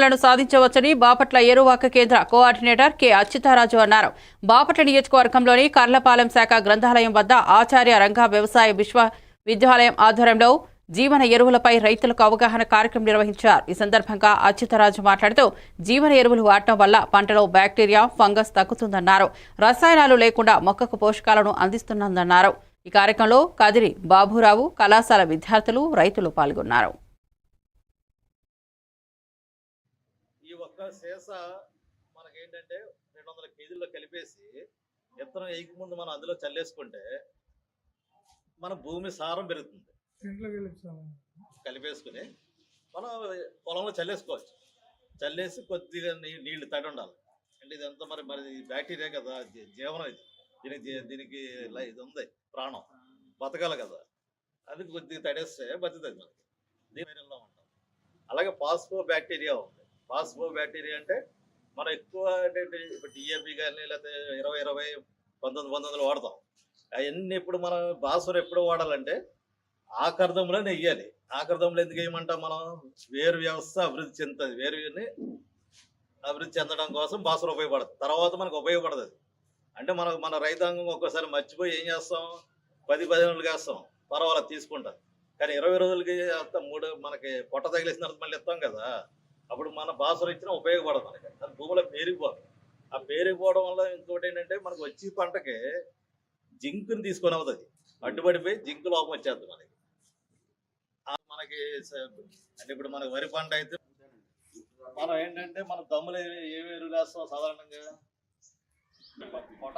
టన్నులను సాధించవచ్చని బాపట్ల ఏరువాక కేంద్ర coordinator K. అచ్యుతారాజు అన్నారు. బాపట్ల నియోజకవర్గంలోని కర్లపాలెం శాఖ గ్రంథాలయం వద్ద ఆచార్య రంగ వ్యవసాయ విశ్వవిద్యాలయం ఆధ్వర్యంలో జీవన ఎరువులపై రైతులకు అవగాహన కార్యక్రమం నిర్వహించారు. ఈ సందర్భంగా అచ్యుతరాజు మాట్లాడుతూ జీవన ఎరువులు వాడటం వల్ల పంటలో బ్యాక్టీరియా ఫంగస్ తగ్గుతుందన్నారు. రసాయనాలు లేకుండా మొక్కకు పోషకాలను అందిస్తున్నదన్నారు ఈ కార్యక్రమంలో కదిరి బాబురావు కళాశాల విద్యార్థులు రైతులు పాల్గొన్నారు. సీస మనకేంటంటే రెండు వందల కేజీల్లో కలిపేసి విత్తనం వేయక ముందు మనం అందులో చల్లేసుకుంటే మన భూమి సారం పెరుగుతుంది. కలిపేసుకుని మనం పొలంలో చల్లేసుకోవచ్చు. చల్లేసి కొద్దిగా నీళ్ళు తడి ఉండాలి అంటే ఇదంతా మరి మరి బ్యాక్టీరియా కదా జీవనం ఇది. దీనికి దీనికి ఇది ఉంది ప్రాణం. బతకాలి కదా. అది కొద్దిగా తడేస్తే బతుకుతుంది మనకి. దీనిలో ఉంటాం అలాగే పాస్పో బ్యాక్టీరియా ఉంది. పాస్పో బ్యాక్టీరియా అంటే మనం ఎక్కువ ఏంటంటే ఇప్పుడు కానీ లేకపోతే ఇరవై ఇరవై పంతొమ్మిది పంతొమ్మిదిలో వాడతాం. అవన్నీ ఇప్పుడు మనం భాస్వరం ఎప్పుడు వాడాలంటే ఆకర్దంలో నెయ్యాలి. ఆకర్దంలో ఎందుకు వేయమంటాం మనం? వేరు వ్యవస్థ అభివృద్ధి చెందుతుంది. వేరుని అభివృద్ధి చెందడం కోసం బాసుర ఉపయోగపడుతుంది తర్వాత మనకు ఉపయోగపడదు అంటే మనం మన రైతాంగం ఒక్కోసారి మర్చిపోయి ఏం చేస్తాం? పది పది రోజులు వేస్తాం. పర్వాలేదు తీసుకుంటాం. కానీ ఇరవై రోజులకి మూడు మనకి పొట్ట తగిలేసిన తర్వాత మళ్ళీ ఇస్తాం కదా. అప్పుడు మన భాస్వరం ఇచ్చినా ఉపయోగపడదు మనకి. అది భూమిలో పేరుకుపోదు. ఆ పేరుకుపోవడం వల్ల ఇంకోటి ఏంటంటే మనకు వచ్చే పంటకి జింకుని తీసుకొని అవుతుంది. అడ్డుపడిపోయి జింకు లోపం వచ్చేది మనకి. ఆ మనకి అంటే ఇప్పుడు మనకి వరి పంట అయితే మనం ఏంటంటే మన దమ్ములు ఏ- ఎరువులు వేరు వేస్తాం సాధారణంగా? పొటాష్